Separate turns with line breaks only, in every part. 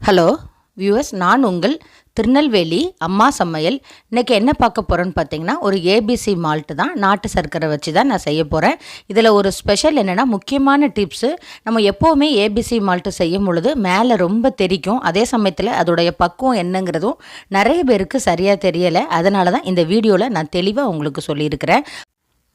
Hello viewers நான் உங்கள் திருநெல்வேலி அம்மா சமையல். இன்றைக்கி என்ன பார்க்க போகிறோன்னு பார்த்தீங்கன்னா ஒரு ஏபிசி மால்ட்டு தான். நாட்டு சர்க்கரை வச்சு தான் நான் செய்ய போகிறேன் இதில் ஒரு ஸ்பெஷல் என்னென்னா முக்கியமான டிப்ஸு நம்ம எப்போவுமே ஏபிசி மால்ட்டு செய்யும் பொழுது மேலே ரொம்ப தெரிக்கும். அதே சமயத்தில் அதோடைய பக்குவம் என்னங்கிறதும் நிறைய பேருக்கு சரியாக தெரியலை. அதனால தான் இந்த வீடியோவில் நான் தெளிவாக உங்களுக்கு சொல்லியிருக்கிறேன்.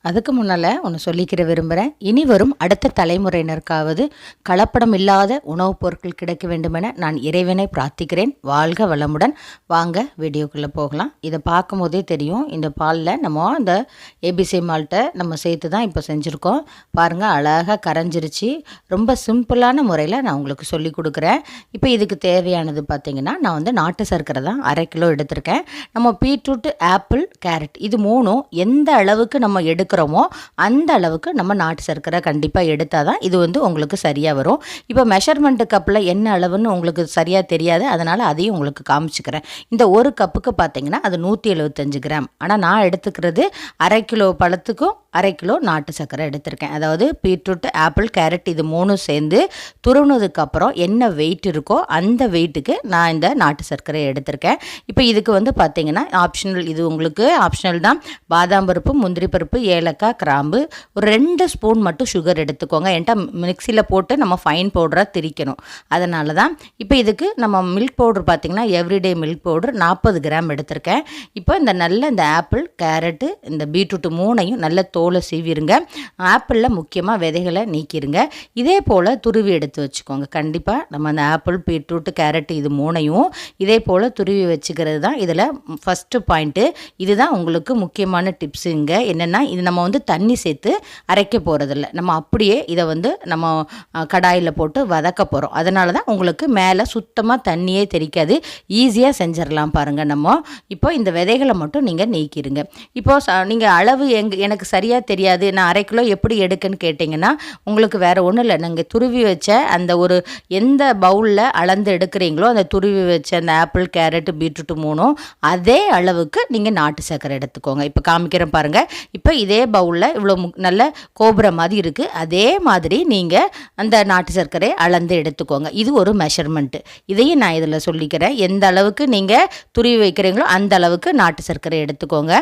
அதுக்கு முன்னால் ஒன்று சொல்லிக்கிற விரும்புகிறேன் இனி வரும் அடுத்த தலைமுறையினருக்காவது கலப்படம் இல்லாத உணவுப் பொருட்கள் கிடைக்க வேண்டுமென நான் இறைவனை பிரார்த்திக்கிறேன். வாழ்க வளமுடன். வாங்க வீடியோக்குள்ளே போகலாம். இதை பார்க்கும் போதே தெரியும். இந்த பாலில் நம்ம இந்த ஏபிசி மால்ட்டை நம்ம சேர்த்து தான் இப்போ செஞ்சுருக்கோம். பாருங்கள் அழகாக கரைஞ்சிருச்சு. ரொம்ப சிம்பிளான முறையில் நான் உங்களுக்கு சொல்லி கொடுக்குறேன். இப்போ இதுக்கு தேவையானது பார்த்திங்கன்னா நான் வந்து நாட்டு சர்க்கரை தான் அரை கிலோ எடுத்திருக்கேன். நம்ம பீட்ரூட் ஆப்பிள் கேரட் இது மூணும் எந்த அளவுக்கு நம்ம எடுக்க எடுக்கிறோமோ அந்த அளவுக்கு நம்ம நாட்டு சர்க்கரை கண்டிப்பாக எடுத்தால் தான் இது வந்து உங்களுக்கு சரியாக வரும். இப்போ மெஷர்மெண்ட்டு கப்பில் என்ன அளவுன்னு உங்களுக்கு சரியாக தெரியாது அதனால் அதையும் உங்களுக்கு காமிச்சுக்கிறேன். இந்த ஒரு கப்புக்கு பார்த்தீங்கன்னா அது நூற்றி எழுபத்தஞ்சு கிராம். ஆனால் நான் எடுத்துக்கிறது அரை கிலோ பழத்துக்கும் அரை கிலோ நாட்டு சர்க்கரை எடுத்திருக்கேன். அதாவது பீட்ரூட் ஆப்பிள் கேரட் இது மூணும் சேர்ந்து துருவுனதுக்கப்புறம் என்ன வெயிட் இருக்கோ அந்த வெயிட்டுக்கு நான் இந்த நாட்டு சர்க்கரை எடுத்திருக்கேன். இப்போ இதுக்கு வந்து பார்த்தீங்கன்னா ஆப்ஷனல் இது உங்களுக்கு ஆப்ஷனல் தான். பாதாம் பருப்பு முந்திரி பருப்பு ஏலக்காய் கிராம்பு ஒரு ரெண்டு ஸ்பூன் மட்டும் சுகர் எடுத்துக்கோங்க. என்கிட்ட மிக்சியில் போட்டு நம்ம ஃபைன் பவுடராக திரிக்கணும். அதனால தான் இப்போ இதுக்கு நம்ம மில்க் பவுடர் பார்த்திங்கன்னா எவ்ரிடே மில்க் பவுடர் நாற்பது கிராம் எடுத்திருக்கேன். இப்போ இந்த நல்ல இந்த ஆப்பிள் கேரட்டு இந்த பீட்ரூட்டு மூணையும் நல்ல தோலை சீவிருங்க. ஆப்பிளில் முக்கியமாக விதைகளை நீக்கிருங்க. இதே போல் துருவி எடுத்து வச்சுக்கோங்க. கண்டிப்பாக நம்ம அந்த ஆப்பிள் பீட்ரூட்டு கேரட்டு இது மூணையும் இதே போல் துருவி வச்சுக்கிறது தான் இதில் ஃபஸ்ட்டு பாயிண்ட்டு இதுதான் உங்களுக்கு முக்கியமான டிப்ஸுங்க என்னென்னா இது நம்ம வந்து தண்ணி சேர்த்து அரைக்க போகிறதில்ல நம்ம அப்படியே இதை வந்து நம்ம கடாயில் போட்டு வதக்க போகிறோம் அதனால தான் உங்களுக்கு மேலே சுத்தமாக தண்ணியே தெரிக்காது ஈஸியாக செஞ்சிடலாம் பாருங்கள் நம்ம. இப்போ இந்த விதைகளை மட்டும் நீங்கள் நீக்கிடுங்க இப்போ நீங்கள் அளவு எங் எனக்கு சரியாக தெரியாது. நான் அரை கிலோ எப்படி எடுக்குன்னு கேட்டிங்கன்னா உங்களுக்கு வேறு ஒன்றும் இல்லை. நாங்கள் துருவி வச்ச அந்த ஒரு எந்த பவுலில் அளந்து எடுக்கிறீங்களோ அந்த துருவி வச்ச அந்த ஆப்பிள் கேரட்டு பீட்ரூட்டு மூணும் அதே அளவுக்கு நீங்கள் நாட்டு சர்க்கரை எடுத்துக்கோங்க. இப்போ காமிக்கிறேன் பாருங்கள் இப்போ இதே பவுலில் இவ்வளோ நல்ல கோபுரம் மாதிரி இருக்குது அதே மாதிரி நீங்கள் அந்த நாட்டு சர்க்கரையை அளந்து எடுத்துக்கோங்க. இது ஒரு மெஷர்மெண்ட்டு இதையும் நான் இதில் சொல்லிக்கிறேன். எந்த அளவுக்கு நீங்கள் துருவி வைக்கிறீங்களோ அந்த அளவுக்கு நாட்டு சர்க்கரை எடுத்துக்கோங்க.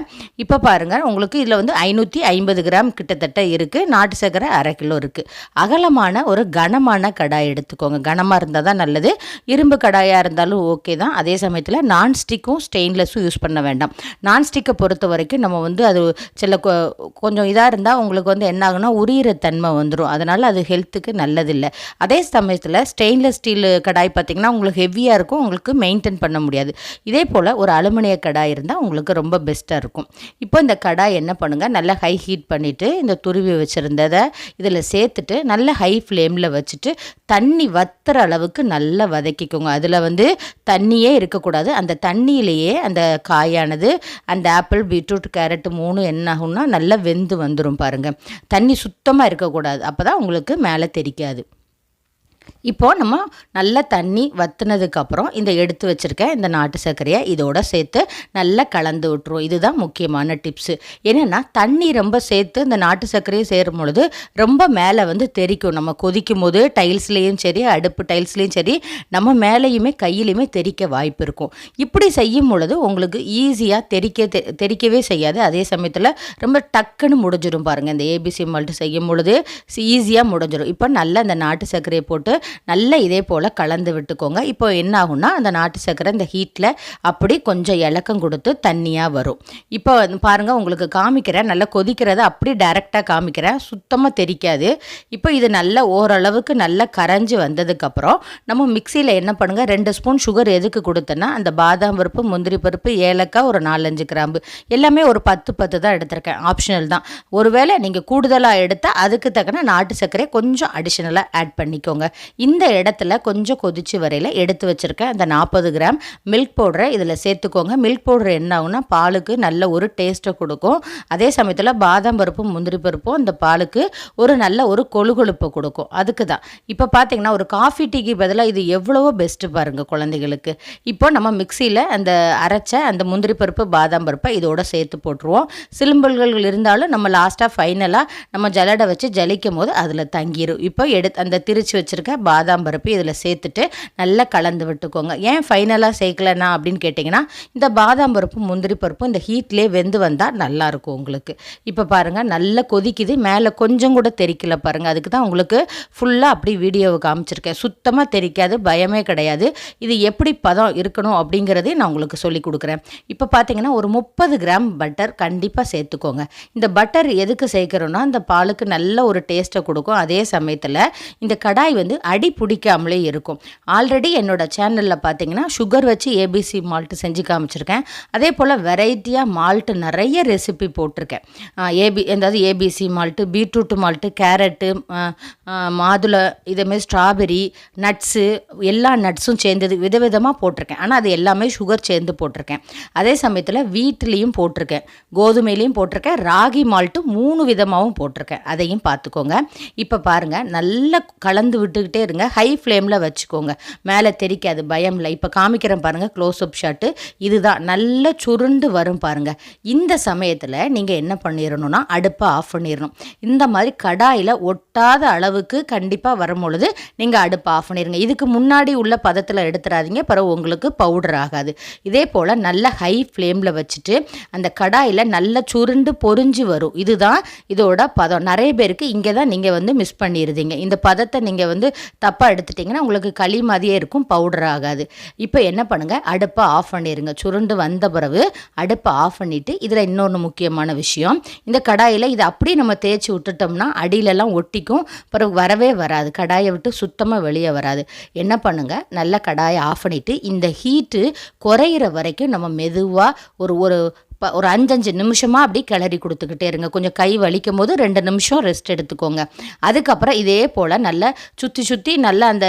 இப்போ பாருங்கள் உங்களுக்கு இதில் வந்து ஐநூற்றி ஐம்பது கிராம் கிட்டத்தட்ட இருக்குது நாட்டு சர்க்கரை அரை கிலோ இருக்குது அகலமான ஒரு கனமான கடாய் எடுத்துக்கோங்க. கனமாக இருந்தால் தான் நல்லது. இரும்பு கடாயாக இருந்தாலும் ஓகே தான். அதே சமயத்தில் நான்ஸ்டிக்கும் ஸ்டெயின்லெஸ்ஸும் யூஸ் பண்ண வேண்டாம். நான்ஸ்டிக்கை பொறுத்த வரைக்கும் நம்ம வந்து அது சில கொஞ்சம் இதாக இருந்தால் உங்களுக்கு வந்து என்ன ஆகுனா உரியிற தன்மை வந்துடும் அதனால் அது ஹெல்த்துக்கு நல்லதில்லை. அதே சமயத்தில் ஸ்டெயின்லெஸ் ஸ்டீல் கடாய் பார்த்திங்கன்னா உங்களுக்கு ஹெவியாக இருக்கும் உங்களுக்கு மெயின்டைன் பண்ண முடியாது. இதே போல் ஒரு அலுமினிய கடாய் இருந்தால் உங்களுக்கு ரொம்ப பெஸ்ட்டாக இருக்கும். இப்போ இந்த கடாய் என்ன பண்ணுங்கள் நல்லா ஹை ஹீட் பண்ணிவிட்டு இந்த துருவி வச்சுருந்ததை இதில் சேர்த்துட்டு நல்ல ஹை ஃப்ளேமில் வச்சுட்டு தண்ணி வத்துற அளவுக்கு நல்லா வதக்கிக்கோங்க. அதில் வந்து தண்ணியே இருக்கக்கூடாது. அந்த தண்ணியிலேயே அந்த காயானது அந்த ஆப்பிள் பீட்ரூட் கேரட் மூணு என்ன ஆகும்னா நல்லா வெந்து வந்துடும் பாருங்கள் தண்ணி சுத்தமாக இருக்கக்கூடாது. அப்போ தான் உங்களுக்கு மேலே தெரிக்காது. இப்போது நம்ம நல்லா தண்ணி வத்துனதுக்கப்புறம் இந்த எடுத்து வச்சுருக்க இந்த நாட்டு சர்க்கரையை இதோட சேர்த்து நல்லா கலந்து விட்டுருவோம் இதுதான் முக்கியமான டிப்ஸு என்னென்னா தண்ணி ரொம்ப சேர்த்து இந்த நாட்டு சர்க்கரையை சேரும் பொழுது ரொம்ப மேலே வந்து தெரிக்கும். நம்ம கொதிக்கும் போது டைல்ஸ்லேயும் சரி அடுப்பு டைல்ஸ்லேயும் சரி நம்ம மேலேயுமே கையிலையுமே தெரிக்க வாய்ப்பு இருக்கும். இப்படி செய்யும் பொழுது உங்களுக்கு ஈஸியாக தெரிக்க தெரிக்கவே செய்யாது. அதே சமயத்தில் ரொம்ப டக்குன்னு முடிஞ்சிடும் பாருங்கள் இந்த ஏபிசி மால்ட்டு செய்யும் பொழுது ஈஸியாக முடிஞ்சிடும். இப்போ நல்லா இந்த நாட்டு சர்க்கரையை போட்டு நல்லா இதே போல் கலந்து விட்டுக்கோங்க. இப்போ என்ன ஆகும்னா அந்த நாட்டு சர்க்கரை இந்த ஹீட்டில் அப்படி கொஞ்சம் இலக்கம் கொடுத்து தண்ணியாக வரும். இப்போ பாருங்கள் உங்களுக்கு காமிக்கிறேன் நல்லா கொதிக்கிறத அப்படி டைரெக்டாக காமிக்கிறேன். சுத்தமாக தெரிக்காது. இப்போ இது நல்லா ஓரளவுக்கு நல்லா கரைஞ்சி வந்ததுக்கப்புறம் நம்ம மிக்சியில் என்ன பண்ணுங்கள் ரெண்டு ஸ்பூன் சுகர் எதுக்கு கொடுத்தேன்னா அந்த பாதாம் பருப்பு முந்திரி பருப்பு ஏலக்காய் ஒரு நாலஞ்சு கிராம்பு எல்லாமே ஒரு பத்து பத்து தான் எடுத்திருக்கேன். ஆப்ஷனல் தான். ஒருவேளை நீங்கள் கூடுதலாக எடுத்தால் அதுக்கு தக்கன நாட்டு சர்க்கரை கொஞ்சம் அடிஷ்னலாக ஆட் பண்ணிக்கோங்க. இந்த இடத்துல கொஞ்சம் கொதிச்சு வரையில் எடுத்து வச்சுருக்கேன். அந்த நாற்பது கிராம் மில்க் பவுடரை இதில் சேர்த்துக்கோங்க. மில்க் பவுடர் என்ன ஆகுனா பாலுக்கு நல்ல ஒரு டேஸ்ட்டை கொடுக்கும். அதே சமயத்தில் பாதாம் பருப்பும் முந்திரி பருப்பும் அந்த பாலுக்கு ஒரு நல்ல ஒரு கொழுகொழுப்பை கொடுக்கும். அதுக்கு தான் இப்போ பார்த்தீங்கன்னா ஒரு காஃபி டீக்கு பதிலாக இது எவ்வளவோ பெஸ்ட்டு பாருங்கள் குழந்தைகளுக்கு. இப்போ நம்ம மிக்சியில் அந்த அரைச்ச அந்த முந்திரி பருப்பு பாதாம் பருப்பை இதோட சேர்த்து போட்டுருவோம். சிலும்பல்கள் இருந்தாலும் நம்ம லாஸ்ட்டாக ஃபைனலாக நம்ம ஜலடை வச்சு ஜலிக்கும் போது அதில் தங்கிடும் இப்போ எடுத்து அந்த திரிச்சு வச்சுருக்க வச்சுருக்க பாதாம் பருப்பு இதில் சேர்த்துட்டு நல்லா கலந்து விட்டுக்கோங்க. ஏன் ஃபைனலாக சேர்க்கலனா அப்படின்னு கேட்டிங்கன்னா இந்த பாதாம் பருப்பு முந்திரி பருப்பு இந்த ஹீட்லேயே வெந்து வந்தால் நல்லாயிருக்கும் உங்களுக்கு. இப்போ பாருங்கள் நல்லா கொதிக்குது. மேலே கொஞ்சம் கூட தெரிக்கல பாருங்கள் அதுக்கு தான் உங்களுக்கு ஃபுல்லாக அப்படி வீடியோவை காமிச்சிருக்கேன். சுத்தமாக தெரிக்காது பயமே கிடையாது. இது எப்படி பதம் இருக்கணும் அப்படிங்கிறதே நான் உங்களுக்கு சொல்லி கொடுக்குறேன். இப்போ பார்த்தீங்கன்னா ஒரு முப்பது கிராம் பட்டர் கண்டிப்பாக சேர்த்துக்கோங்க. இந்த பட்டர் எதுக்கு சேர்க்குறோன்னா இந்த பாலுக்கு நல்ல ஒரு டேஸ்ட்டை கொடுக்கும். அதே சமயத்தில் இந்த கடாய் வந்து அடி பிடிக்காமலே இருக்கும். ஆல்ரெடி என்னோட சேனலில் பார்த்தீங்கன்னா சுகர் வச்சு ஏபிசி மால்ட்டு செஞ்சு காமிச்சிருக்கேன். அதே போல் வெரைட்டியாக மால்ட்டு நிறைய ரெசிபி போட்டிருக்கேன். ஏபி அதாவது ABC malt beetroot malt carrot மாதுளை இதேமாரி ஸ்ட்ராபெரி நட்ஸு எல்லா நட்ஸும் சேர்ந்தது விதவிதமாக போட்டிருக்கேன். ஆனால் அது எல்லாமே சுகர் சேர்ந்து போட்டிருக்கேன். அதே சமயத்தில் வீட்டிலையும் போட்டிருக்கேன். கோதுமையிலையும் போட்டிருக்கேன். ராகி மால்ட்டு மூணு விதமாகவும் போட்டிருக்கேன். அதையும் பார்த்துக்கோங்க இப்போ பாருங்கள் நல்லா கலந்து விட்டு வச்சுக்கிட்டே இருங்க. ஹை ஃப்ளேமில் வச்சுக்கோங்க. மேலே தெரிக்காது பயம் இல்லை இப்போ காமிக்கிறேன் பாருங்கள் க்ளோஸ் அப் ஷாட்டு இதுதான். நல்ல சுருண்டு வரும் பாருங்கள் இந்த சமயத்தில் நீங்கள் என்ன பண்ணிடணும்னா அடுப்பை ஆஃப் பண்ணிடணும் இந்த மாதிரி கடாயில் ஒட்டாத அளவுக்கு கண்டிப்பாக வரும் பொழுது நீங்கள் அடுப்பை ஆஃப் பண்ணிடுங்க இதுக்கு முன்னாடி உள்ள பதத்தில் எடுத்துடாதீங்க பிறகு உங்களுக்கு பவுடர் ஆகாது. இதே போல் நல்ல ஹை ஃப்ளேமில் வச்சுட்டு அந்த கடாயில் நல்ல சுருண்டு பொறிஞ்சு வரும். இதுதான் இதோட பதம். நிறைய பேருக்கு இங்கே தான் நீங்கள் வந்து மிஸ் பண்ணிடுதீங்க இந்த பதத்தை நீங்கள் வந்து தப்பாக எடுத்துட்டிங்கன்னா உங்களுக்கு களி மாதிரியே இருக்கும் பவுடர் ஆகாது. இப்போ என்ன பண்ணுங்கள் அடுப்பை ஆஃப் பண்ணிடுங்க சுருண்டு வந்த பிறகு அடுப்பை ஆஃப் பண்ணிவிட்டு இதில் இன்னொன்று முக்கியமான விஷயம். இந்த கடாயில் இதை அப்படியே நம்ம தேய்ச்சி விட்டுட்டோம்னா அடியிலலாம் ஒட்டிக்கும். பிறகு வரவே வராது. கடாயை விட்டு சுத்தமாக வெளியே வராது. என்ன பண்ணுங்கள் நல்ல கடாயை ஆஃப் பண்ணிவிட்டு இந்த ஹீட்டு குறையிற வரைக்கும் நம்ம மெதுவாக ஒரு ஒரு இப்போ ஒரு அஞ்சஞ்சு நிமிஷமாக அப்படி கிளறி கொடுத்துக்கிட்டே இருங்க. கொஞ்சம் கை வலிக்கும் போது ரெண்டு நிமிஷம் ரெஸ்ட் எடுத்துக்கோங்க. அதுக்கப்புறம் இதே போல் நல்லா சுற்றி சுற்றி நல்லா அந்த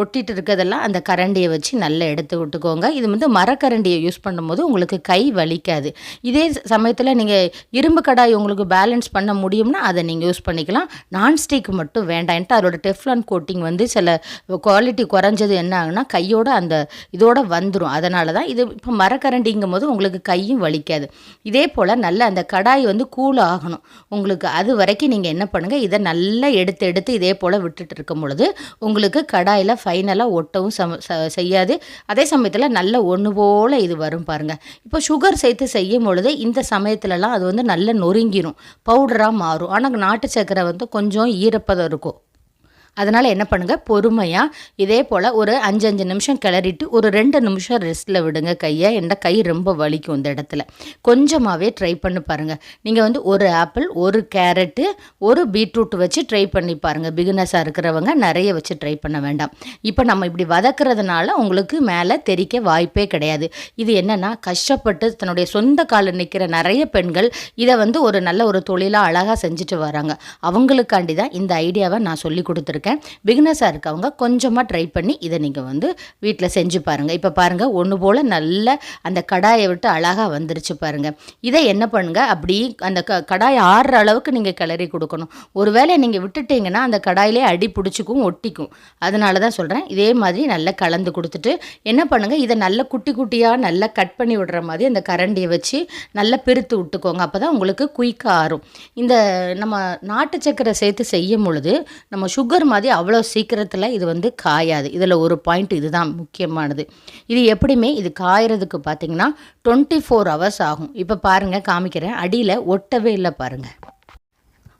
ஒட்டிட்டு இருக்கிறதெல்லாம் அந்த கரண்டியை வச்சு நல்லா எடுத்து விட்டுக்கோங்க. இது வந்து மரக்கரண்டியை யூஸ் பண்ணும்போது உங்களுக்கு கை வலிக்காது. இதே சமயத்தில் நீங்கள் இரும்பு கடாய் உங்களுக்கு பேலன்ஸ் பண்ண முடியும்னா அதை நீங்கள் யூஸ் பண்ணிக்கலாம். நான்ஸ்டிக் மட்டும் வேண்டான்ட்டு அதோட டெஃப்லான் கோட்டிங் வந்து சில குவாலிட்டி குறைஞ்சது என்ன ஆகுனா கையோட அந்த இதோட வந்துடும் அதனால தான் இது இப்போ மரக்கரண்டிங்கும் போது உங்களுக்கு கையும் வலிக்காது. இதே போல் நல்ல அந்த கடாய் வந்து கூல் ஆகணும். உங்களுக்கு அது வரைக்கும் நீங்கள் என்ன பண்ணுங்கள் இதை நல்லா எடுத்து எடுத்து இதே போல் விட்டுட்டு இருக்கும் பொழுது உங்களுக்கு கடாயில் ஃபைனலாக ஒட்டவும் சம செய்யாது. அதே சமயத்தில் நல்ல ஒன்று போல் இது வரும் பாருங்கள் இப்போ சுகர் சேர்த்து செய்யும் பொழுது இந்த சமயத்துலலாம் அது வந்து நல்லா நொறுங்கிடும் பவுடராக மாறும். ஆனால் நாட்டு சர்க்கரை வந்து கொஞ்சம் ஈரப்பதம் இருக்கும். அதனால் என்ன பண்ணுங்கள் பொறுமையாக இதே போல் ஒரு அஞ்சு அஞ்சு நிமிஷம் கிளறிட்டு ஒரு ரெண்டு நிமிஷம் ரெஸ்ட்டில் விடுங்க கையை. என்ற கை ரொம்ப வலிக்கும் இந்த இடத்துல. கொஞ்சமாகவே ட்ரை பண்ணி பாருங்கள் நீங்கள் வந்து ஒரு ஆப்பிள் ஒரு கேரட்டு ஒரு பீட்ரூட் வச்சு ட்ரை பண்ணி பாருங்கள் பிகினஸாக இருக்கிறவங்க நிறைய வச்சு ட்ரை பண்ண வேண்டாம். இப்போ நம்ம இப்படி வதக்குறதுனால உங்களுக்கு மேலே தெரிக்க வாய்ப்பே கிடையாது. இது என்னென்னா கஷ்டப்பட்டு தன்னுடைய சொந்த காலில் நிற்கிற நிறைய பெண்கள் இதை வந்து ஒரு நல்ல ஒரு தொழிலாக அழகாக செஞ்சுட்டு வராங்க. அவங்களுக்காண்டி தான் இந்த ஐடியாவை நான் சொல்லி கொடுத்துருக்கேன். கொடுத்துருக்கேன் பிகினஸாக இருக்கவங்க கொஞ்சமாக ட்ரை பண்ணி இதை நீங்கள் வந்து வீட்டில் செஞ்சு பாருங்கள் இப்போ பாருங்கள் ஒன்று போல் நல்ல அந்த கடாயை விட்டு அழகாக வந்துருச்சு பாருங்கள் இதை என்ன பண்ணுங்கள் அப்படி அந்த க கடாய் ஆறுற அளவுக்கு நீங்கள் கிளறி கொடுக்கணும். ஒரு வேளை நீங்கள் விட்டுட்டிங்கன்னா அந்த கடாயிலே அடி பிடிச்சிக்கும் ஒட்டிக்கும். அதனால தான் சொல்கிறேன் இதே மாதிரி நல்லா கலந்து கொடுத்துட்டு என்ன பண்ணுங்கள் இதை நல்ல குட்டி குட்டியாக நல்லா கட் பண்ணி விடுற மாதிரி அந்த கரண்டியை வச்சு நல்லா பிரித்து விட்டுக்கோங்க. அப்போ தான் உங்களுக்கு குயிக்காக ஆறும். இந்த நம்ம நாட்டு சக்கரை சேர்த்து செய்யும் பொழுது நம்ம சுகர் மாதிரி அவ்வளோ சீக்கிரத்தில் இது வந்து காயாது. இதில் ஒரு பாயிண்ட் இதுதான் முக்கியமானது. இது எப்படியுமே இது காயறதுக்கு பார்த்தீங்கன்னா டுவெண்ட்டி ஃபோர் ஹவர்ஸ் ஆகும். இப்போ பாருங்கள் காமிக்கிறேன். அடியில் ஒட்டவே இல்லை பாருங்கள்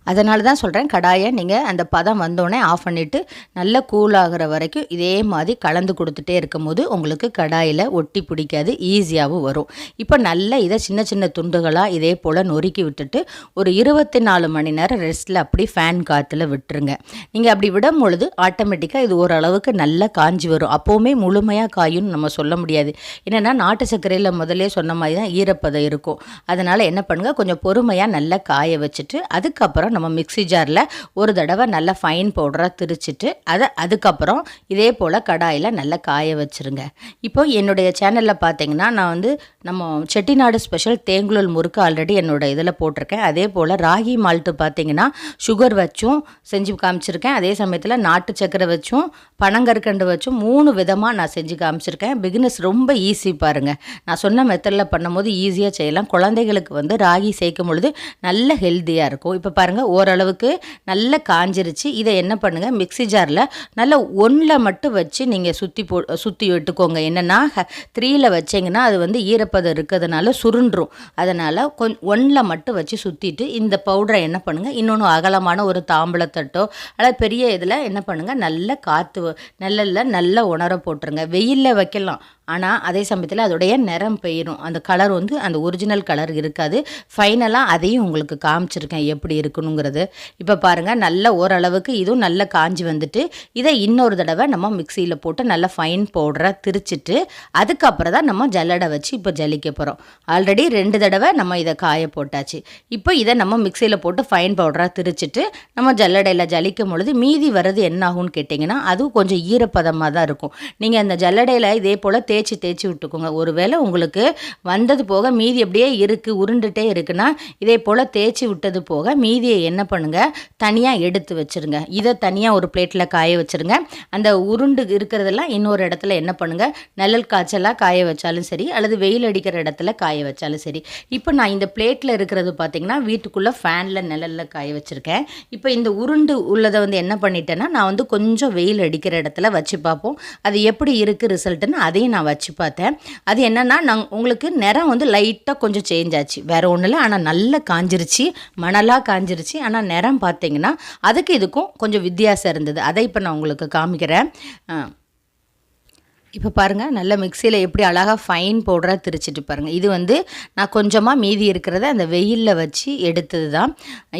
அதனால தான் சொல்கிறேன் கடாயை நீங்கள் அந்த பதம் வந்தோடனே ஆஃப் பண்ணிவிட்டு நல்லா கூல் வரைக்கும் இதே மாதிரி கலந்து கொடுத்துட்டே இருக்கும் போது உங்களுக்கு கடாயில் ஒட்டி பிடிக்காது ஈஸியாகவும் வரும். இப்போ நல்லா இதை சின்ன சின்ன துண்டுகளாக இதே போல் நொறுக்கி விட்டுட்டு ஒரு இருபத்தி நாலு மணி நேரம் ரெஸ்ட்டில் அப்படி ஃபேன் காற்றுல விட்டுருங்க. நீங்கள் அப்படி விடும் பொழுது ஆட்டோமேட்டிக்காக இது ஓரளவுக்கு நல்லா காஞ்சி வரும். அப்போவுமே முழுமையாக காயும்னு நம்ம சொல்ல முடியாது. என்னென்னா நாட்டு சர்க்கரையில் முதலே சொன்ன மாதிரி தான் ஈரப்பதம் இருக்கும். அதனால் என்ன பண்ணுங்கள் கொஞ்சம் பொறுமையாக நல்லா காய வச்சுட்டு அதுக்கப்புறம் நம்ம மிக்சி ஜாரில் ஒரு தடவை நல்லா ஃபைன் பவுடராக திரிச்சிட்டு அதை அதுக்கப்புறம் இதே போல் கடாயில் நல்லா காய வச்சுருங்க. இப்போ என்னுடைய சேனலில் பார்த்தீங்கன்னா நான் வந்து நம்ம செட்டிநாடு ஸ்பெஷல் தேங்குழல் முறுக்கு ஆல்ரெடி என்னோட இதில் போட்டிருக்கேன். அதே போல் ராகி மால்ட்டு பார்த்தீங்கன்னா சுகர் வச்சும் செஞ்சு காமிச்சிருக்கேன். அதே சமயத்தில் நாட்டு சக்கரை வச்சும் பனங்கற்கண்டு வச்சும் மூணு விதமாக நான் செஞ்சு காமிச்சிருக்கேன். பிகினஸ் ரொம்ப ஈஸி பாருங்கள் நான் சொன்ன மெத்தடில் பண்ணும்போது ஈஸியாக செய்யலாம். குழந்தைகளுக்கு வந்து ராகி சேர்க்கும் பொழுது நல்ல ஹெல்த்தியாக இருக்கும். இப்போ பாருங்கள் பாருங்கள் ஓரளவுக்கு நல்லா காஞ்சிருச்சு. இதை என்ன பண்ணுங்கள் மிக்ஸி ஜாரில் நல்லா ஒன்றில் மட்டும் வச்சு நீங்கள் சுற்றி போ சுற்றி விட்டுக்கோங்க. என்னென்னா த்ரீயில் வச்சிங்கன்னா அது வந்து ஈரப்பதம் இருக்கிறதுனால சுருண்டுரும். அதனால் கொஞ் ஒன்றில் மட்டும் வச்சு சுற்றிட்டு இந்த பவுடரை என்ன பண்ணுங்கள் இன்னொன்று அகலமான ஒரு தாம்பளத்தட்டோ அல்லது பெரிய இதில் என்ன பண்ணுங்கள் நல்ல காற்று நெல்லில் நல்லா உணர போட்டுருங்க. வெயிலில் வைக்கலாம். ஆனால் அதே சமயத்தில் அதோடைய நிறம் போயிடும் அந்த கலர் வந்து அந்த ஒரிஜினல் கலர் இருக்காது. ஃபைனலாக அதையும் உங்களுக்கு காமிச்சிருக்கேன் எப்படி இருக்கணுங்கிறது. இப்போ பாருங்கள் நல்ல ஓரளவுக்கு இதுவும் நல்ல காஞ்சி வந்துட்டு இதை இன்னொரு தடவை நம்ம மிக்சியில் போட்டு நல்லா ஃபைன் பவுடராக திரிச்சிட்டு அதுக்கப்புறம் தான் நம்ம ஜல்லடை வச்சு இப்போ ஜலிக்க போகிறோம் ஆல்ரெடி ரெண்டு தடவை நம்ம இதை காய போட்டாச்சு. இப்போ இதை நம்ம மிக்சியில் போட்டு ஃபைன் பவுடராக திரிச்சிட்டு நம்ம ஜல்லடையில் ஜலிக்கும் பொழுது மீதி வர்றது என்ன ஆகும்னு கேட்டிங்கன்னா அதுவும் கொஞ்சம் ஈரப்பதமாக தான் இருக்கும். நீங்கள் அந்த ஜல்லடையில் இதே போல் தே தேய்ச்சி தேய்ச்சி விட்டுக்கோங்க. ஒருவேளை உங்களுக்கு வந்தது போக மீதி அப்படியே இருக்குது உருண்டுட்டே இருக்குன்னா இதே போல் தேய்ச்சி விட்டது போக மீதியை என்ன பண்ணுங்கள் தனியாக எடுத்து வச்சுருங்க. இதை தனியாக ஒரு பிளேட்டில் காய வச்சுருங்க. அந்த உருண்டு இருக்கிறதெல்லாம் இன்னொரு இடத்துல என்ன பண்ணுங்கள் நிழல் காய்ச்சலாக காய வச்சாலும் சரி அல்லது வெயில் அடிக்கிற இடத்துல காய வச்சாலும் சரி. இப்போ நான் இந்த பிளேட்டில் இருக்கிறது பார்த்திங்கன்னா வீட்டுக்குள்ளே ஃபேனில் நிழலில் காய வச்சுருக்கேன். இப்போ இந்த உருண்டு உள்ளதை வந்து என்ன பண்ணிட்டேன்னா நான் வந்து கொஞ்சம் வெயில் அடிக்கிற இடத்துல வச்சு பார்ப்போம். அது எப்படி இருக்குது ரிசல்ட்டுன்னு அதையும் நான் வச்சு பார்த்தேன். அது என்னென்னா நாங் உங்களுக்கு நிறம் வந்து லைட்டாக கொஞ்சம் சேஞ்ச் ஆச்சு. வேறு ஒன்றும் இல்லை ஆனால் நல்லா காஞ்சிருச்சு மணலாக காஞ்சிருச்சு. ஆனால் நிறம் பார்த்தீங்கன்னா அதுக்கு இதுக்கும் கொஞ்சம் வித்தியாசம் இருந்தது. அதை இப்போ நான் உங்களுக்கு காமிக்கிறேன். இப்போ பாருங்கள் நல்லா மிக்சியில் எப்படி அழகாக ஃபைன் பவுடராக திரிச்சிட்டு பாருங்கள் இது வந்து நான் கொஞ்சமாக மீதி இருக்கிறத அந்த வெயிலில் வச்சு எடுத்தது தான்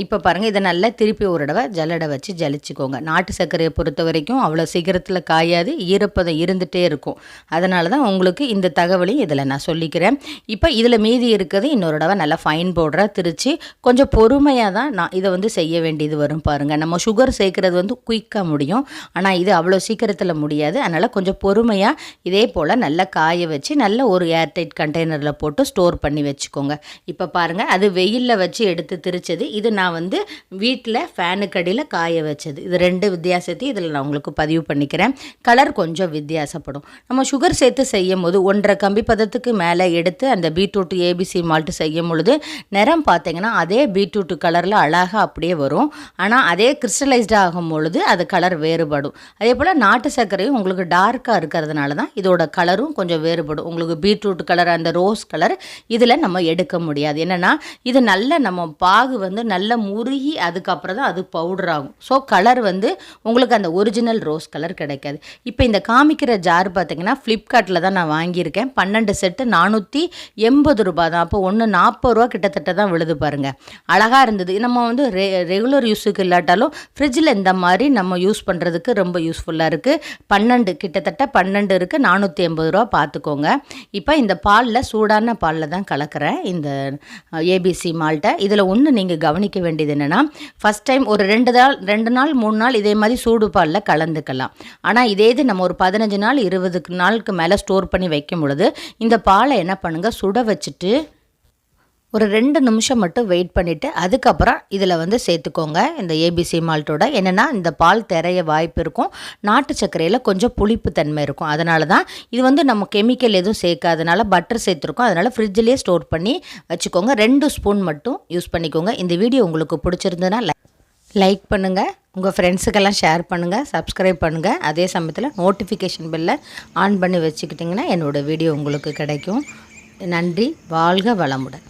இப்போ பாருங்கள் இதை நல்லா திருப்பி ஒரு தடவை ஜல்லடை வச்சு ஜலிச்சுக்கோங்க. நாட்டு சர்க்கரையை பொறுத்த வரைக்கும் அவ்வளோ சீக்கிரத்தில் காயாது ஈரப்பதம் இருந்துகிட்டே இருக்கும். அதனால தான் உங்களுக்கு இந்த தகவலையும் இதில் நான் சொல்லிக்கிறேன். இப்போ இதில் மீதி இருக்கிறது இன்னொரு தடவை நல்லா ஃபைன் பவுடராக திரித்து கொஞ்சம் பொறுமையாக தான் நான் இதை வந்து செய்ய வேண்டியது வரும் பாருங்கள் நம்ம சுகர் சேர்க்குறது வந்து குயிக்காக முடியும். ஆனால் இது அவ்வளோ சீக்கிரத்தில் முடியாது. அதனால் கொஞ்சம் பொறுமையாக இதே போல் நல்லா காய வச்சு நல்ல ஒரு ஏர்டைட் கண்டெய்னரில் போட்டு ஸ்டோர் பண்ணி வச்சுக்கோங்க. இப்போ பாருங்கள் அது வெயிலில் வச்சு எடுத்து திரிச்சது. இது நான் வந்து வீட்டில் ஃபேனுக்கு அடியில் காய வச்சது. இது ரெண்டு வித்தியாசத்தையும் இதில் நான் உங்களுக்கு பதிவு பண்ணிக்கிறேன். கலர் கொஞ்சம் வித்தியாசப்படும். நம்ம சுகர் சேர்த்து செய்யும் போது ஒன்றரை கம்பி பதத்துக்கு மேலே எடுத்து அந்த பீட்ரூட் ஏபிசி மால்ட்டு செய்யும் பொழுது நிறம் பார்த்தீங்கன்னா அதே பீட்ரூட் கலரில் அழகாக அப்படியே வரும். ஆனால் அதே கிறிஸ்டலைஸ்டாக ஆகும் பொழுது அது கலர் வேறுபடும். அதே போல் நாட்டு சர்க்கரையும் உங்களுக்கு டார்க்காக இருக்கிறதுனால தான் இதோட கலரும் கொஞ்சம் வேறுபடும். உங்களுக்கு பீட்ரூட் கலர் அந்த ரோஸ் கலர் இதில் நம்ம எடுக்க முடியாது. என்னென்னா இது நல்ல நம்ம பாகு வந்து நல்ல முருகி அதுக்கப்புறம் தான் அது பவுடர் ஆகும். ஸோ கலர் வந்து உங்களுக்கு அந்த ஒரிஜினல் ரோஸ் கலர் கிடைக்காது. இப்போ இந்த காமிக்கிற ஜார் பார்த்திங்கன்னா ஃப்ளிப்கார்ட்டில் தான் நான் வாங்கியிருக்கேன். பன்னெண்டு செட்டு நானூற்றி எண்பது ரூபா தான். அப்போ ஒன்று நாற்பது ரூபா கிட்டத்தட்ட தான் விழுது பாருங்கள் அழகாக இருந்தது. நம்ம வந்து ரெ ரெகுலர் யூஸுக்கு இல்லாட்டாலும் ஃப்ரிட்ஜில் இந்த மாதிரி நம்ம யூஸ் பண்ணுறதுக்கு ரொம்ப யூஸ்ஃபுல்லாக இருக்குது பன்னெண்டு கிட்டத்தட்ட பன்னெண்டு லிட்டருக்கு நானூற்றி எண்பது ரூபா பார்த்துக்கோங்க இப்போ இந்த பாலில் சூடான பாலில் தான் கலக்கிறேன். இந்த ஏபிசி மால்ட்டை இதில் ஒன்று நீங்கள் கவனிக்க வேண்டியது என்னென்னா ஃபஸ்ட் டைம் ஒரு ரெண்டு நாள் ரெண்டு நாள் மூணு நாள் இதே மாதிரி சூடு பாலில் கலந்துக்கலாம். ஆனால் இதே இது நம்ம ஒரு பதினஞ்சு நாள் இருபதுக்கு நாளுக்கு மேலே ஸ்டோர் பண்ணி வைக்கும் பொழுது இந்த பாலை என்ன பண்ணுங்கள் சுட வச்சுட்டு ஒரு ரெண்டு நிமிஷம் மட்டும் வெயிட் பண்ணிவிட்டு அதுக்கப்புறம் இதில் வந்து சேர்த்துக்கோங்க இந்த ஏபிசி மால்ட்டோட என்னென்னா இந்த பால் திரைய வாய்ப்பு இருக்கும். நாட்டு சர்க்கரையில் கொஞ்சம் புளிப்பு தன்மை இருக்கும். அதனால தான் இது வந்து நம்ம கெமிக்கல் எதுவும் சேர்க்காதனால பட்டர் சேர்த்துருக்கோம். அதனால் ஃப்ரிட்ஜ்லேயே ஸ்டோர் பண்ணி வச்சுக்கோங்க. ரெண்டு ஸ்பூன் மட்டும் யூஸ் பண்ணிக்கோங்க. இந்த வீடியோ உங்களுக்கு பிடிச்சிருந்ததுன்னா லைக் பண்ணுங்கள் உங்கள் ஃப்ரெண்ட்ஸுக்கெல்லாம் ஷேர் பண்ணுங்கள் சப்ஸ்கிரைப் பண்ணுங்கள் அதே சமயத்தில் நோட்டிஃபிகேஷன் பில்லை ஆன் பண்ணி வச்சுக்கிட்டிங்கன்னா என்னோடய வீடியோ உங்களுக்கு கிடைக்கும். நன்றி. வாழ்க வளமுடன்.